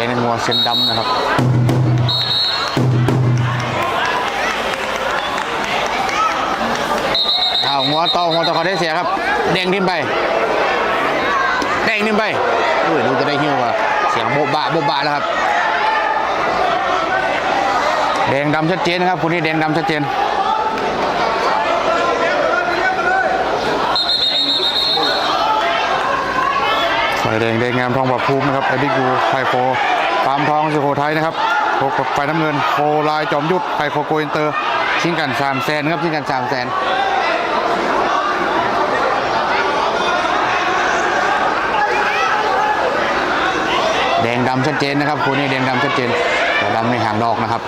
ดงนงัวเส้นดำนะครับเอางัวต่องัวต่อเขาได้เสียครับแดงทิ้มไปแดงทิ้มไปอุ้ยดูจะได้หิ้วว่ะเสียงโบบะโบบะแล้วครับแดงดำชัดเจนนะครับคนนี้แดงดำชัดเจน ไฟแดงแดงงามทองบับภูมินะครับไอบิ๊กยูไข่โคฟามทองสุโขทัยนะครับโคไฟน้ำเงินโคลายจอมยุทธไข่โคโกอินเตอร์ ชิงกันสามแสนครับชิงกันสามแสนแดงดำชัดเจนนะครับคู่นี้แดงดำชัดเจนแต่ดำในหางดอกนะครับ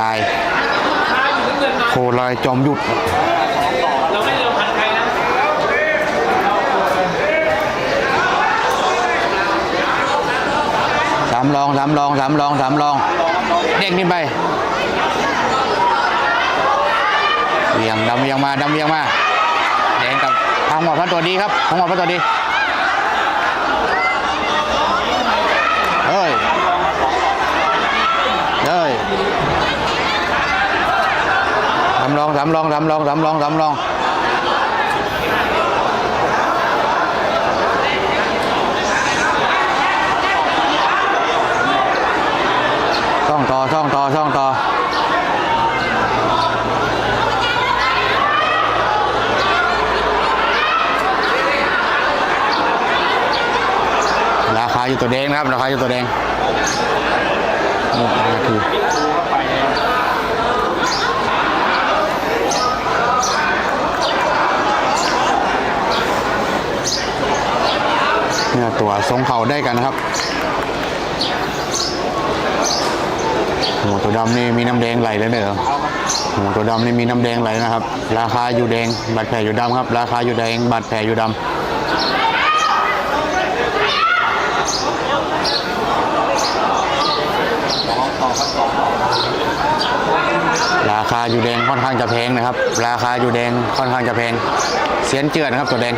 ลายโคลายจอมยุทธ เราไม่เดิมพันใครนะ สามลองสามลองสามลองสามลอง เด้งขึ้นไปเวียงดำเวียงมาดำเวียงมาแดงกับทางหมอพระตัวดีครับทางหมอพระตัวดีเฮ้ยเฮ้ยสามลองสามลองสามลองสามลองสามลอง องต่อช่องต่อช่องต่อราคาอยู่ตัวแดงนะครับราคาอยู่ตัวแดงนี่นาทีเนี่ยตัวทรงเข่าได้กันนะครับ หมูตัวดำนี่มีน้ำแดงไหลเลยเด้อหมูตัวดำนี่มีน้ำแดงไหลนะครับ ราคาอยู่แดงบาดแผลอยู่ดำครับ ราคาอยู่แดงบาดแผลอยู่ดำราคาอยู่แดงค่อนข้างจะแพงนะครับ ราคาอยู่แดงค่อนข้างจะแพงเสียนเจือนะครับตัวแดง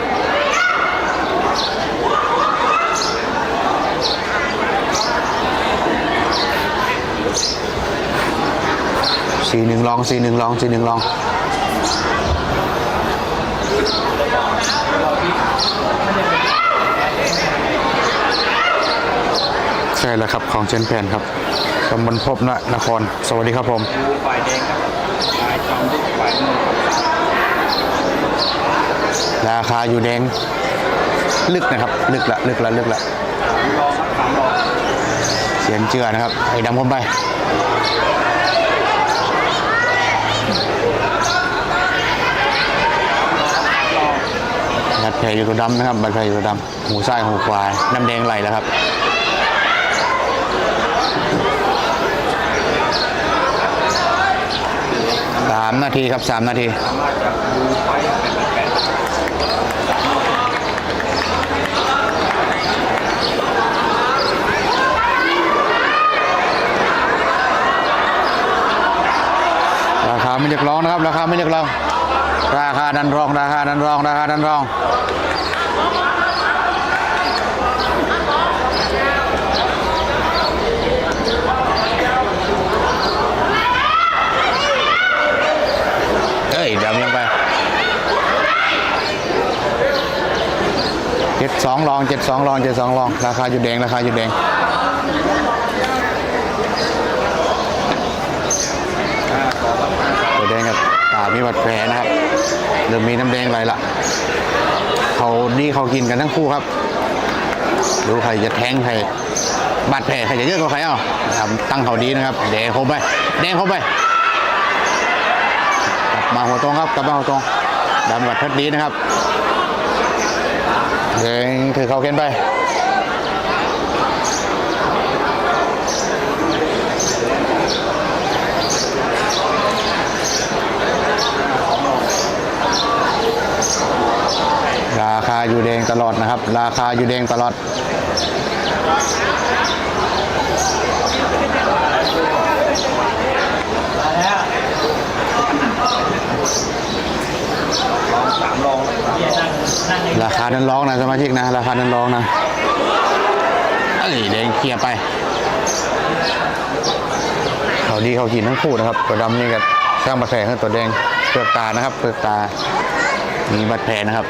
สี่หนึ่งลองสี่หนึ่งลองสี่หนึ่งลองใช่แล้วครับของเชนแผนครับตำบลพบนะนคร สวัสดีครับผมฝ่ายแดงครับฝ่ายจอมยุทธฝ่ายเงินครับราคาอยู่แดง ลึกนะครับ ลึกละลึกละลึกละเสียนเจือนะครับไอ้ดำผมไป บัดแผลอยู่ตัวดำนะครับบัดแผลอยู่ตัวดำหูซ้ายหูขวาน้ำแดงไหลแล้วครับสามนาทีครับสามนาทีรถจะดูไฟแปดแปดราคาไม่เรียกร้องนะครับ ราคาไม่เรียกร้อง ราคาดันรอง ราคาดันรอง ราคาดันรอง เอ้ยเดี๋ยวยังไปเจ็ด สองลองเจ็ดสองลองเจ็ดสองลอง ราคาอยู่แดง ราคาอยู่แดงตัวแดงกับตามีบาดแผลนะครับเริ่มมีน้ำแดงไหลละเขาดีเขากินกันทั้งคู่ครับดูใครจะแทงใครบาดแผลใครจะเยอะกว่าใครเอ้าครับตั้งเขาดีนะครับ แดงเข้าไป แดงเข้าไปกลับมาหัวตรงครับกลับมาหัวตรงดำบัดเพชรดีนะครับ แดงถือเขาเข็นไปราคาอยู่แดงตลอดนะครับ ราคาอยู่แดงตลอดลองสามลอง ราคานั้นร้องนะสมาชิกนะ ราคานั้นร้องนะเอ้ยแดงเคลียร์ไปเขาดีเขากินทั้งคู่นะครับ ตัวดำนี่กับสร้างบาดแผลให้ตัวแดงเปลือกตานะครับเปลือกตา มีบาดแผลนะครับ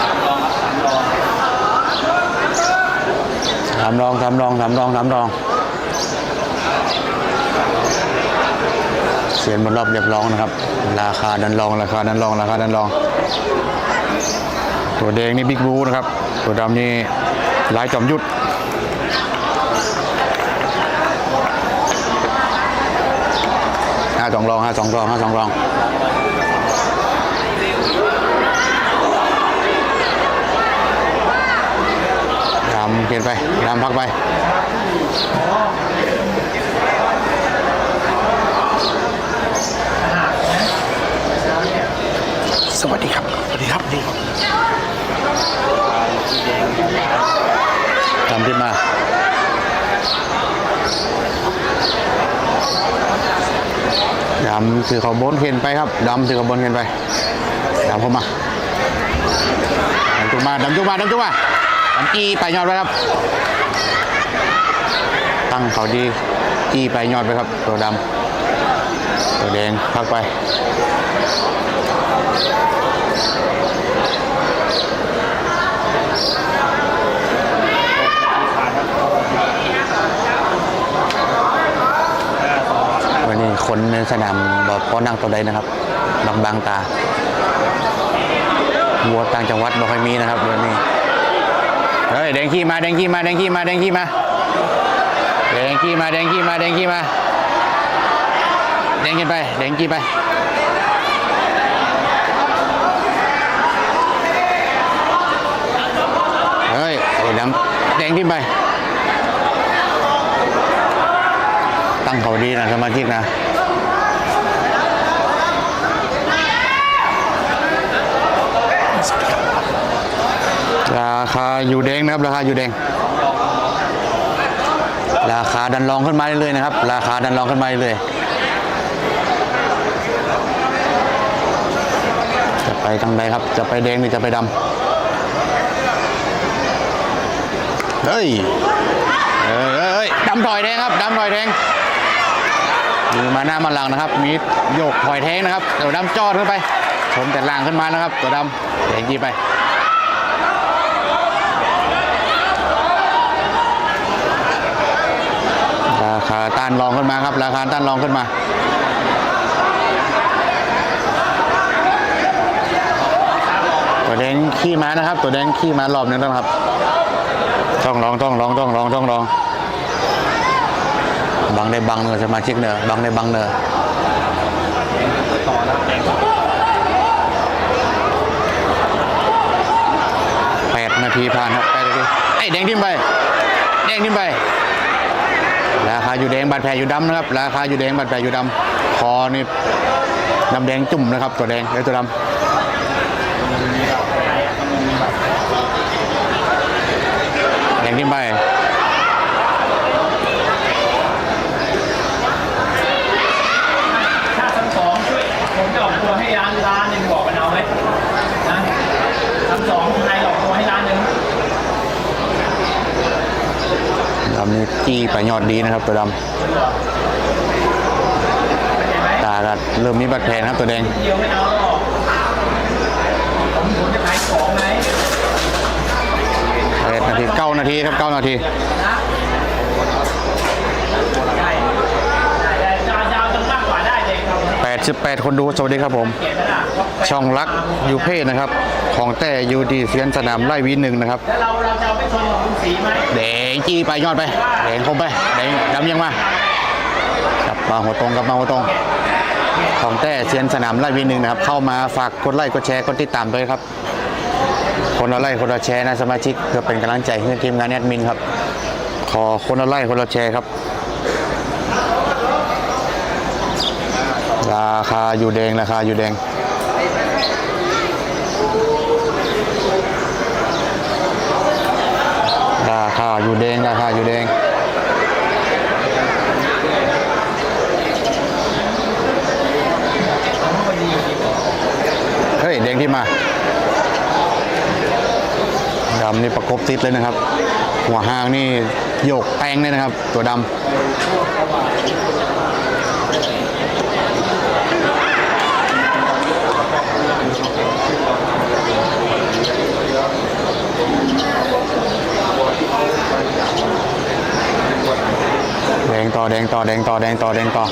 สามลองสามรองสามรองสามรองสามรอง เสียนบนรอบเรียบร้องนะครับ ราคาดันรองราคาดันรองราคาดันรอง ตัวแดงนี่บิ๊กบูนะครับ ตัวดำนี่ลายจอมยุทธห้าสองรองห้าสองรองห้าสองรองดำเปลี่ยนไปดำพักไป สวัสดีครับ สวัสดีครับดีครับดำขึ้นมาดำถือเขาบนเข็นไปครับดำถือเขาบนเข็นไปดำเข้ามาดำจุกมาดำจุกมาดำจุกมาดำจี้ไปยอดไปครับ ตั้งเขาดีจี้ไปยอดไปครับ ตัวดำ ตัวแดงพักไปวันนี้คนในสนามบอลป้อนั่งตัวใดนะครับ บางบางตาวัวต่างจังหวัดไม่ค่อยมีนะครับวันนี้เฮ้ยแดงขี้มาแดงขี้มาแดงขี้มาแดงขี้มาแดงขี้มาแดงขี้มาแดงขี้มา แดงกินไปแดงขี้ไปเฮ้ยโอ้ยดำแดงขึ้นไป ตั้งเขาดีนะสมาชิกนะราคาอยู่แดงนะครับ ราคาอยู่แดง ราคาดันรองขึ้นมาเรื่อยๆนะครับ ราคาดันรองขึ้นมาเรื่อยๆจะ ไปทางใดครับ จะไปแดงหรือจะไปดำ เฮ้ย เอ้ยเอ้ยเอ้ยดำถอยแดงครับดำถอยแดงยืนมาหน้ามาหลังนะครับ มีโยกถอยแทงนะครับเดี๋ยวดำจอดขึ้นไปชนแต่ล่างขึ้นมานะครับ ตัวดำแดงจีไปราคาต้านรองขึ้นมาครับ ราคาต้านรองขึ้นมา ตัวแดงขี้ม้านะครับ ตัวแดงขี้ม้ารอบหนึงแล้วนะครับ ต้องลองต้องลองต้องลองต้องลองบังได้บังเนอะสมาชิกเนอบังได้บังเนอแปดนาทีผ่านครับแปดนาทีไอ้ยแดงทิ้มไปแดงทิ้มไป ราคาอยู่แดงบาดแผลอยู่ดำนะครับ ราคาอยู่แดงบาดแผลอยู่ดำคอนี่ดำแดงจุ่มนะครับ ตัวแดงแล้วตัวดำ แดงทิ้มไปถ้าทั้งสองช่วยผมจะออกตัวให้ร้านร้านหนึ่งบอกกันเอาไหมนะทั้งสองใครออกตัวให้ร้านหนึ่งดำนี่จี้ไปยอดดีนะครับตัวดเข้าใจไหมำตาก็เริ่มมีบาดแผลนะครับตัวแดงเดียวไม่เอาหรอกผมผมจะขายของไหมแปดนา ทีเก้านาทีครับเก้านาทีนะได้ได้ได้จะจะเอาจะมากกว่าได้เลยครับ88คนดูสวัสดีครับผมเขียนไหมล่ะว่าช่องรักยูเพศนะครับ ของแต่ยูดีเซียนสนามไล่วีหนึ่งนะครับแล้วเราเราจะเอาไปชนกับคุณสีไหมแดงจี้ไปยอดไปแดงคมไปแดงดำยังมากลับมาหัวตรงกลับมาหัวตรงของแต่เซียนสนามไล่วีหนึ่งนะครับ เข้ามาฝากกดไลค์กดแชร์กดติดตามด้วยครับ คนละไลค์คนละแชร์นะสมาชิกเพื่อเป็นกำลังใจให้ทีมงานแอดมินครับ ขอคนละไลค์คนละแชร์ครับ ราคาอยู่แดงราคาอยู่แดงราคาอยู่แดงราคาอยู่แดงำ นี่ประกบติดเลยนะครับ หัวหางนี่โยกแปงเลยนะครับ ตัวดำแดงต่อแดงต่อแดงต่อแดงต่อแดงต่อ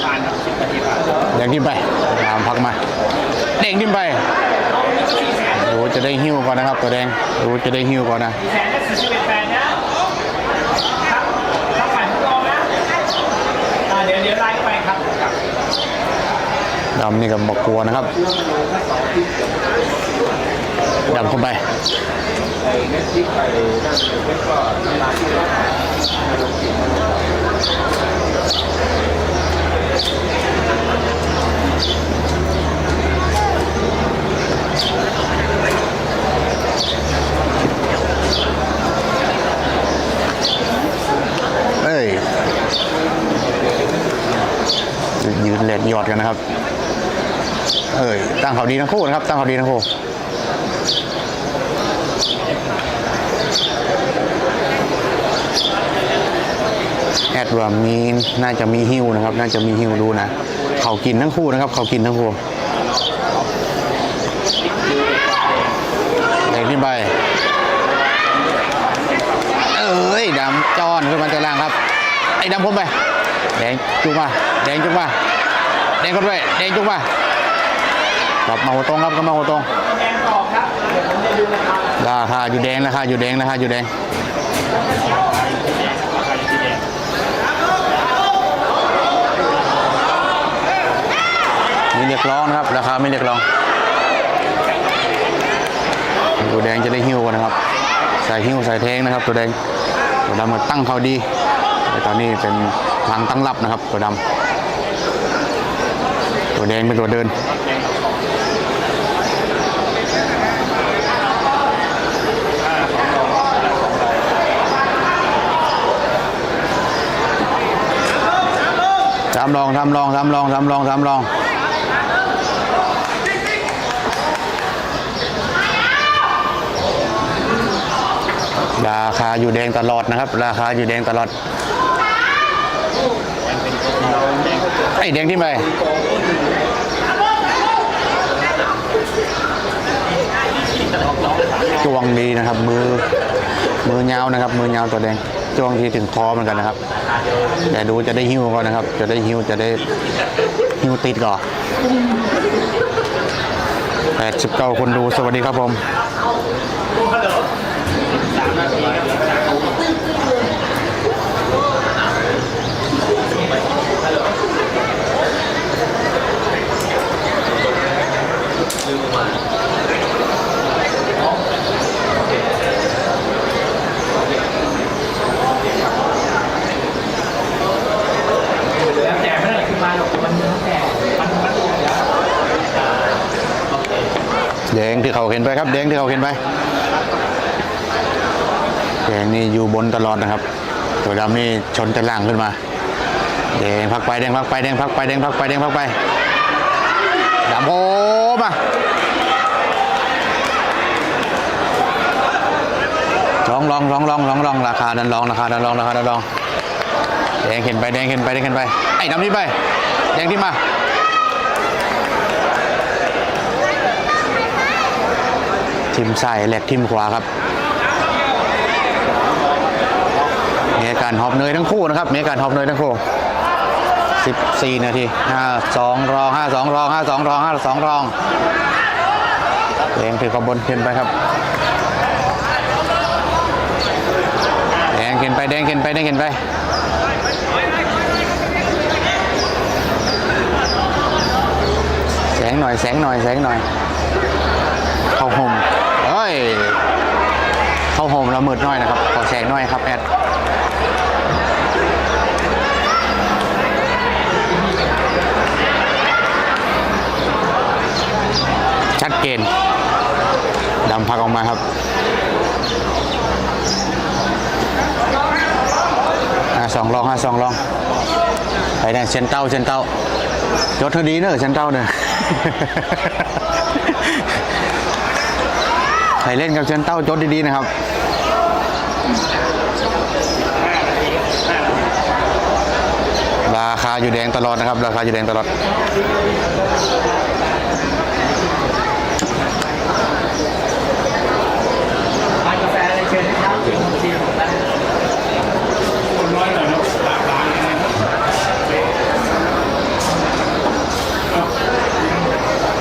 แดงขึ้นไปตามพักมาแดงขึ้นไป จะได้หิ้วก่อนนะครับ ตัวแดงดูจะได้หิ้วก่อนนะสี่แสนได้สี่สิบเอ็ดแปดนะครับถ้าฝ่ายทดลองนะอ่าเดี๋ยวเดี๋ยวไล่ไปครับครับดำนี่กับมกลัวนะครับดำเข้าไปไอ้ เอ้ยยืนเลดยอดกันนะครับ เอ้ยตั้งเขาดีทั้งคู่นะครับ ตั้งเขาดีทั้งคู่แอดว่ามีน่าจะมีหิ้วนะครับ น่าจะมีหิ้วดูนะ เขากินทั้งคู่นะครับ เขากินทั้งคู่เด็กขึ้นไป เอ้ยดำจอนขึ้นมาจากล่างครับ ไอ้ดำพ้นไป แดงจุกมา แดงจุกมา แดงคนด้วย แดงจุกมากลับมาหัวตรงครับกลับมาหัวตรงแดงตอครับเดี๋ยวผมจะดูนะครับราคาอยู่แดงราคาอยู่แดงราคาอยู่แดงมีเรียกร้องนะครับ ราคาไม่เรียกร้องตัวแดงจะได้หิ้วกันนะครับ ใส่หิ้วใส่แทงนะครับ ตัวแดง ตัวดำมาตั้งเขาดีแต่ตอนนี้เป็นทางตั้งรับนะครับ ตัวดำตัวแดงเป็นตัวเดินสามลองสามลองสามลองสามลองสามลอง คาอยู่แดงตลอดนะครับ ราคาอยู่แดงตลอดไอ้แดงที่ไปจวงดีนะครับ มือมือยาวนะครับ มือยาวตัวแดงจ้วงที่ถึงคอเหมือนกันนะครับแต่ดูจะได้หิ้วก่อนนะครับ จะได้หิ้วจะได้หิ้วติดก่อนแปดสิบเก้าคนดูสวัสดีครับผมแล้วแต่ไม่ได้ขึ้นมาหรอกมันแล้วแต่มันมันตัวเดี๋ยว แดงที่ เขาเห็นไปครับแดงที่เขาเห็นไปแดงนี่อยู่บนตลอดนะครับ ตัวดำนี่ชนจะล่างขึ้นมาแดงพักไปแดงพักไปแดงพักไปแดงพักไปแดงพักไปดำโอ้มาลองลองลองลองลองลองราคาดันลองราคาดันลองราคาดันลองแดงเห็นไปแดงเห็นไปแดงเห็นไปไอ้ดำนี่ไปแดงที่มา ทิมซ้ายแหลกทิมขวาครับมีอาการหอบเนยทั้งคู่นะครับมีอาการหอบเนยทั้งคู่14 นาที52รอง52รอง52รอง52รองเองถือขบวนขึ้นไปครับแดงเขึ้นไปแดงเขึ้นไปแดงเขึ้นไปแสงหน่อยแสงหน่อยแสงหน่อยเข้าห่ม เข้าห่มเรามืดน้อยนะครับขอแสงน่อยครับแอดชัดเจนดำพักออกมาครับสองลองห้าสองลองไปเนี่ยเชนเต้าเชนเต้ายศเธอดีเนอะเชนเต้าเนี่ยใครเล่นกับเชนเต้ายศดีๆนะครับ ราคาอยู่แดงตลอดนะครับ ราคาอยู่แดงตลอด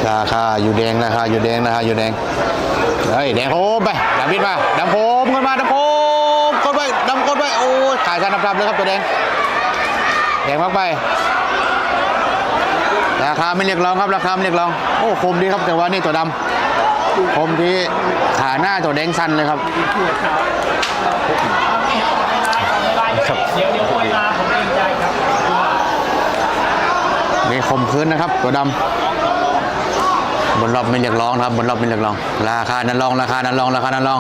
ราคาอยู่แดงราคาอยู่แดงราคาอยู่แดงเฮ้ยแดงโคมไปดำบิดมาดำโคมขึ้นมาดำโคมกดไปดำกดไปโอ้ยขายชานับเลยครับตัวแดง แดงมากไป ราคาไม่เรียกร้องครับ ราคาไม่เรียกร้อง โอ้คมดีครับแต่ว่านี่ตัวดำคมที่ขาหน้าตัวแดงสั้นเลยครับครับเดี๋ยวเดี๋ยวเวลาผมเองใจครับนี่คมคืนนะครับ ตัวดำบนรอบไม่เรียกร้องนะครับบนรอบไม่เรียกร้อง ราคานั้นรองราคานั้นรองราคานั้นรอง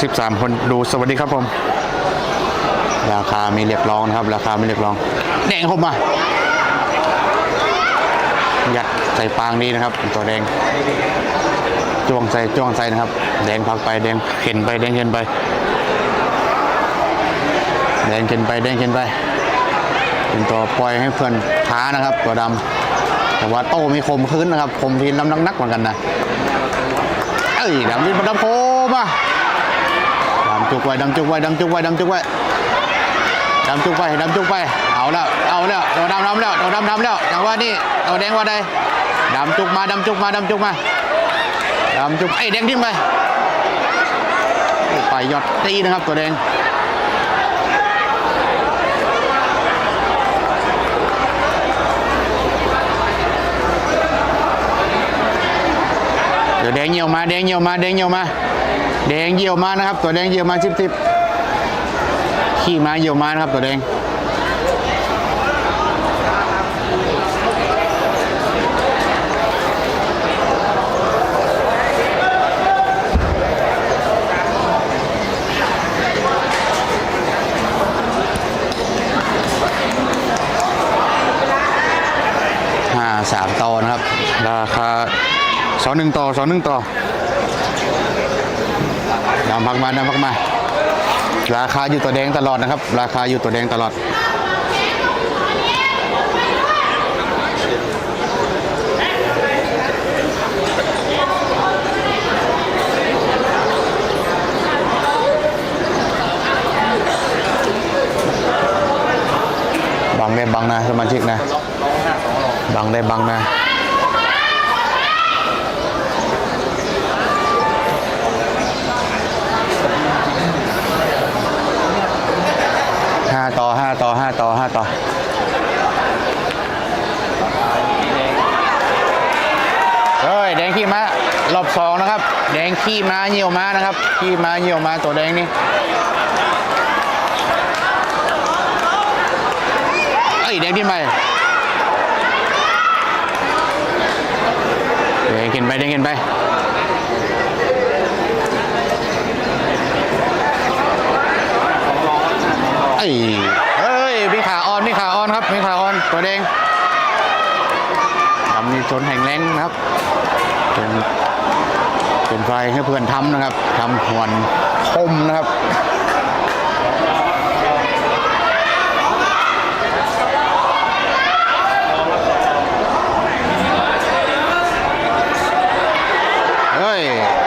เก้าสิบสามคนดูสวัสดีครับผม ราคามีเรียกร้องนะครับ ราคาไม่เรียกร้อง แดงผมมายัดใส่ปางนี้นะครับ ตัวแดงจ้วงใส่จ้วงใส่นะครับ แดงพักไปแดงเข็นไปแดงเข็นไป แดงเข็นไปแดงเข็นไปเป็นตัวปล่อยให้เพื่อนท้านะครับ ตัวดำแต่ว่าโต้มีคมขึ้นนะครับคมทีน้ำหนักๆเหมือนกันนะเอ้ยดำนี่มันดำโคมาดำ จุกไว้ดำจุกไว้ดำจุกไว้ดำจุกไว้ดำจุกไปดำจุกไป เอาแล้ว เอาแล้วตัวดำดำแล้วตัวดำดำแล้วแต่ว่านี่ตัวแดงว่าใดดำจุกมาดำจุกมาดำจุกมาดำจุกไอ้แดงทิ้งไปไปยอดตีนะครับตัวแดงเดี๋ยวแดงเหี่ยวมาแดงเหี่ยวมาแดงเหี่ยวมา แดงเหี่ยวมานะครับ ตัวแดงเหี่ยวมาชิบชิบขี้มาเหี่ยวมานะครับ ตัวแดงห้าสามต่อนะครับ ราคาสองหนึ่งต่อสองหนึ่งต่อำพักมาดำพักมา ราคาอยู่ตัวแดงตลอดนะครับ ราคาอยู่ตัวแดงตลอดบังได้บังนะสมาชิกนะ บังได้บังนะ ห้า ต่อห้าต่อห้าต่อห้าต่อเฮ้ยแดงขี้ม้ารอบสองนะครับ แดงขี้ม้าเหี่ยวม้านะครับ ขี้ม้าเหี่ยวม้าตัวแดงนี่เอ้ยแดงขึ้นไปแดงขึ้นไปแดงขึ้นไปเอ้ยเฮ้ย มีขาอ่อนมีขาอ่อนครับมีขาอ่อนตัวแดงทำนี่ชนแห่งแรงนะครับเป็นเป็นไฟให้เพื่อนทำนะครับทำหวนคมนะครับ เฮ้ย เ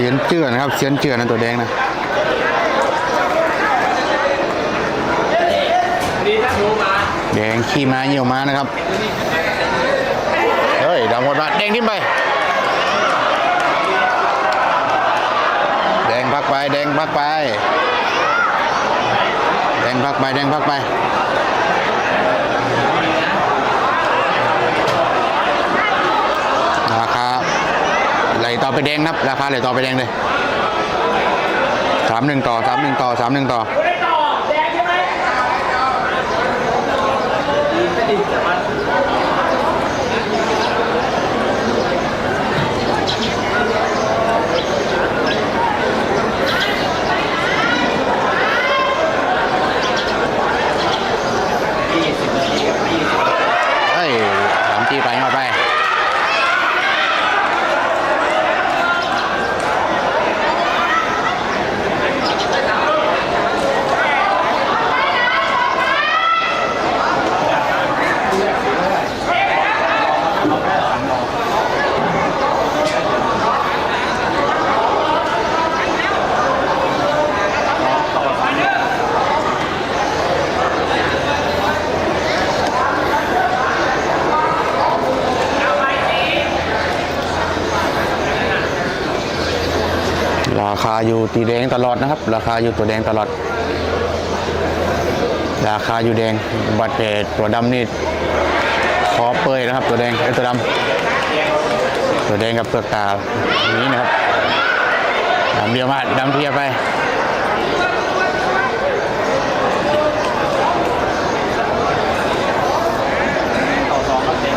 สียนเจือนะครับ เสียนเจือนะตัวแดงนะแดงขี้มาเหี่ยวมานะครับ เฮ้ยดำหมดมาแดงทิ้งไป แดงพักไป แดงพักไป แดงพักไป แดงพักไป อไปแดงครับราคาเลยต่อไปแดงเลยสามหนึ่งต่อสามหนึ่งต่อสามหนึ่งต่อ ไม่ได้ต่อแดงใช่ไหม ยี่สิบนาทีกับยี่สิบ เอ้ยสามจีไปเอาไป ราคา อยู่ตีแดงตลอดนะครับ ราคาอยู่ตัวแดงตลอด ราคาอยู่แดงบัตรเพจตัวดำนี่คอเปยนะครับ ตัวแดงไอ้ตัวดำตัวแดงกับเปลือกตานี้นะครับดำเดียวมาดำเทียบไป ต่อสองครับเจ๊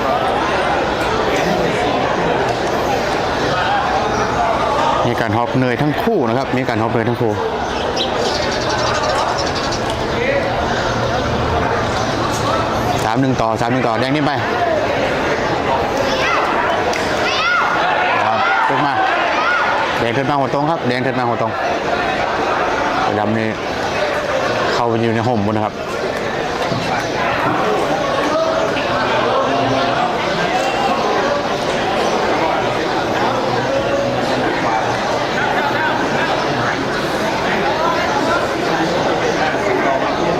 มี การฮอปเนยทั้งคู่นะครับ มีการฮอปเนยทั้งคู่สามหนึ่งต่อสามหนึ่งต่อแดงนี่ไปครับขึ้นมาแดงขึ้นมาหัวตรงครับแดงขึ้นมาหัวตรงดำนี่เข้าไปอยู่ในห่มบนนะครับ ลองลอง ตัว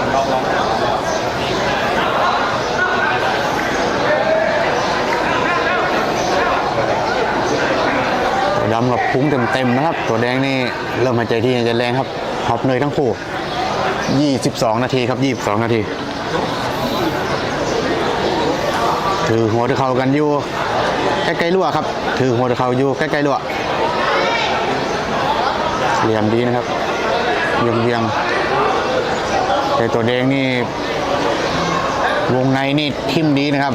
ดำกับ พุ้งเต็มๆนะครับ ตัวแดงนี่เริ่มหายใจที่จะแรงครับฮอปเนยทั้งคู่ 22 นาทีครับ 22 นาที ถือหัวตะเขากันอยู่ใกล้ๆรั่วครับ ถือหัวตะเขาอยู่ใกล้ๆรั่วเหลี่ยมดีนะครับเยี่ยมเยี่ยมๆแต่ตัวแดงนี่วงในนี่ทิ่มดีนะครับ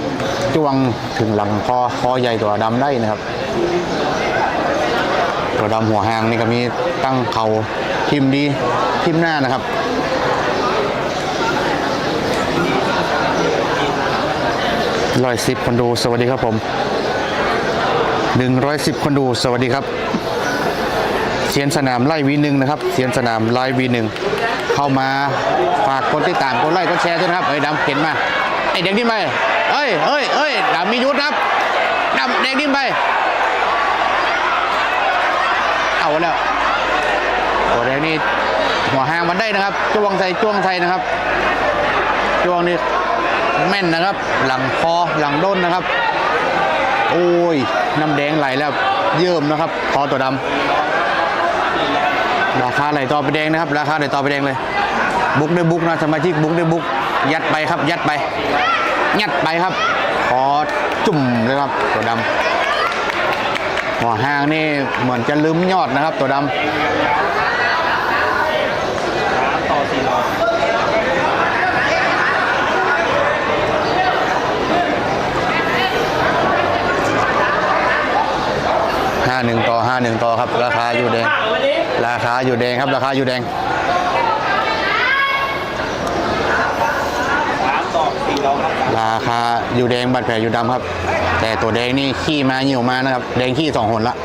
จ้วงถึงหลังคอคอใหญ่ตัวดำได้นะครับ วดำหัวหางนี่ก็มีตั้งเขาทิมดีทิมหน้านะครับร้อยสิบคนดูสวัสดีครับผมหนึ่งร้อยสิบคนดูสวัสดีครับเสียนสนามไล่วีหนึ่งนะครับเสียนสนามไล่วีหนึ่งเข้ามาฝากกดติดตามกดไลค์กดแชร์ด้วยนะครับเอ้ยดำเข็นมาไอ้เด็กดิ้นไปเอ้ยเอ้ยเอ้ยดำมียุทธครับดำเด็กดิ้นไปาแล้วตัวแดงนี่หัวหางมันได้นะครับจ้วงใส่จ้วงใส่นะครับจ้วงนี่แม่นนะครับ หลังคอหลังด้นนะครับ โอ้ยน้ำแดงไหลแล้วเยิ่มนะครับคอตัวดำราคาไหลต่อไปแดงนะครับ ราคาไหลต่อไปแดงเลย บุกด้วยบุกนะสมาชิกบุกด้วยบุก ยัดไปครับ ยัดไปยัดไปครับคอจุ่มเลยครับตัวดำ หัวห้างนี่เหมือนจะลืมยอดนะครับ ตัวดสามต่อสี่ร้อยำห้าหนึ่งต่อห้าหนึ่งต่อครับ ราคาอยู่แดงข้าววันนี้ราคาอยู่แดงครับ ราคาอยู่แดง สามต่อสี่ ราคาอยู่แดงบาดแผลอยู่ดำครับ แต่ตัวแดงนี่ขี้มาเหี่ยวมานะครับ แดงขี้สองหนละ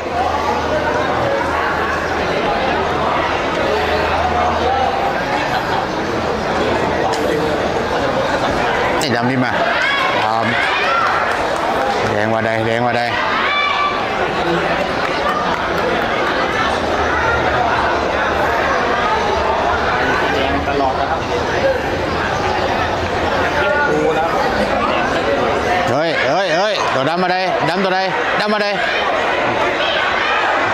ไอ้ดำนี่มาแดงว่าใดแดงว่าใดงตลอดนะครับดูแล้ว เฮ้ยเฮ้ยเฮ้ยตัวดำมาใดดำ ตัวใดำมาใด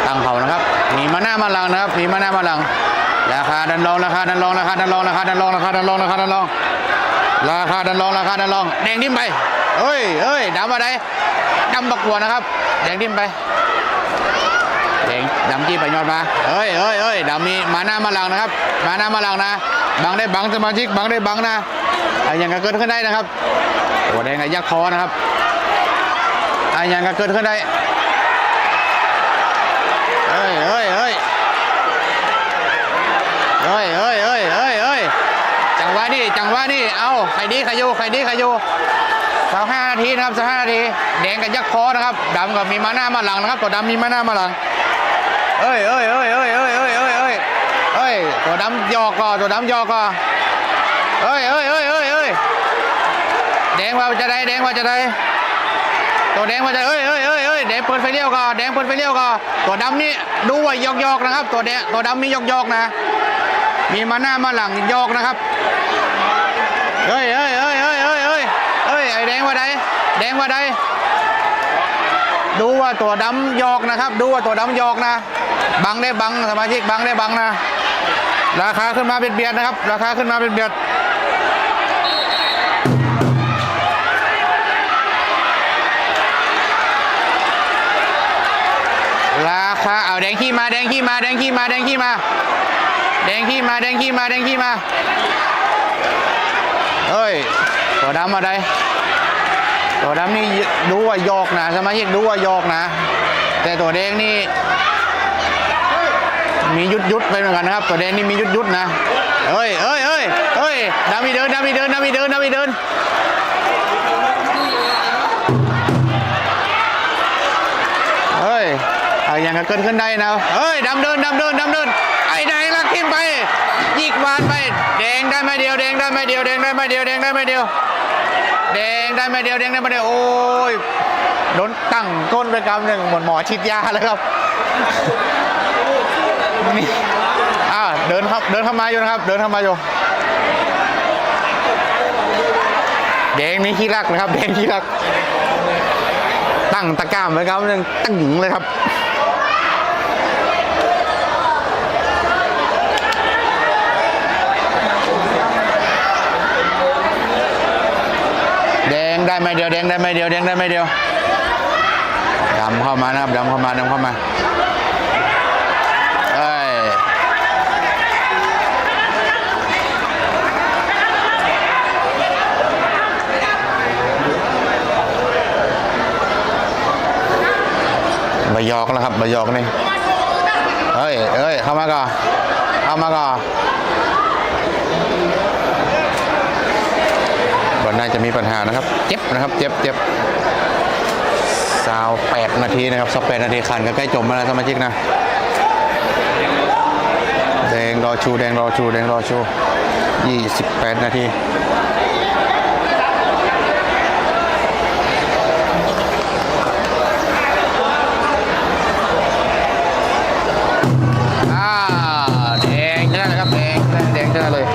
ตั้งเขานะครับมีมาหน้ามาหลังนะครับมีมาหน้ามาหลัง ราคาดันรองราคาดันรองราคาดันรองราคาดันรองราคาดันรองราคาดันรองราคาดันรองราคาดันรองแดงดิ้มไปเฮ้ยเฮ้ยดำมาใดดำบักวนะครับแดงดิ้มไปแดงดำจี้ไปยอดมาเอ้ยเอ้ยเอ้ยดำมีมาหน้ามาหลังนะครับ มาหน้ามาหลังนะบังได้บังสมาชิกบังได้บังนะอะไรอย่างก็เกิดขึ้นได้นะครับตัวแดงไอ้ยักษ์คอนะครับ อะไรอย่างก็เกิดขึ้นได้เอ้ยเอ้ยเอ้ยเอ้ยเอ้ยเอ้ยเอ้ยเอ้ยจังหวะนี่จังหวะนี่เอ้าใครดีใครอยู่ใครดีใครอยู่สามห้านาทีนะครับสามห้านาทีแดงกับยักษ์คอนะครับดำกับมีมาหน้ามาหลังนะครับตัวดำมีมาหน้ามาหลังเอ้ยเอ้ยเอ้ยเอ้ยเอ้ยเอ้ยเอ้ยเอ้ยเอ้ยตัวดำยอกก่อตัวดำยอกก่อเอ้ยเอ้ยเอ้ยเอ้ยเอ้ยแดงว่าจะได้แดงว่าจะได้ ตัวแดงว่าจะเอ้ยเอ้ยเอ้ยเอ้ยแดงเปิดไฟเลี้ยวก่อนแดงเปิดไฟเลี้ยวก่อนตัวดำนี่ดูว่ายอกยอกนะครับ ตัวแดงตัวดำมียอกยอกนะ มีมาหน้ามาหลังยอกนะครับเฮ้ยเฮ้ยเฮ้ยเฮ้ยเฮ้ยเฮ้ยเฮ้ยไอ้แดงว่าใดแดงว่าใดดูว่าตัวดำยอกนะครับ ดูว่าตัวดำยอกนะ บังได้บังสมาชิกบังได้บังนะ ราคาขึ้นมาเป็นเบียดนะครับ ราคาขึ้นมาเป็นเบียด งขี้มาแดงขี้มาแดงขี้มาแดงขี้มาแดงขี้มาแดงขี้มาแดงขี้มาเอ้ยตัวดำอะไรตัวดำนี่ดูว่ายอกนะสมาชิกดูว่ายอกนะ แต่ตัวแดงนี่ มียุดยุดไปเหมือนกันนะครับ ตัวแดงนี่มียุดยุดนะเอ้ยเอ้ยเอ้ยเอ้ยดำมีเดินดำมีเดินดำมีเดินดำมีเดิน ออย่างก็เกินขึ้นได้นะเฮ้ยดำเดินดำเดินดำเดินไอ้ไหนลักทิ้งไปยิกวานไปแดงได้ไม่เดียวแดงได้ไม่เดียวแดงได้ไม่เดียวแดงได้ไม่เดียวแดงได้ไม่เดียวแดงได้ไม่เดียวโอ้ยโดนตั้งก้นไปกำหนึ่งเหมือนหมอฉีดยาเลยครับนี่อ่าเดินครับเดินเข้ามาอยู่นะครับ เดินเข้ามาอยู่แดงนี่ขี้รักนะครับแดงขี้รัก ตั้งตะกร้ามไว้ครับหนึ่งตั้งหญิงเลยครับ ได้ไหมเดียวแดงได้ไหมเดียวแดงได้ไหมเดียวดำเข้ามานะครับดำเข้ามาดำเข้ามาเอ้ยใบยอกแล้วครับใบยอกนี่เฮ้ยเอ้ยเข้ามาก่อนเข้ามาก่อน วันน่าจะมีปัญหานะครับ เจ็บนะครับ เจ็บเจ็บสาวแปดนาทีนะครับสักแปดนาทีขันก็ใกล้จบมาแล้วสมาชิกนะ แดงรอชู แดงรอชู แดงรอชูยี่สิบแปดนาทีอ่าแดงชนะเลยครับแดงแดงชนะเลย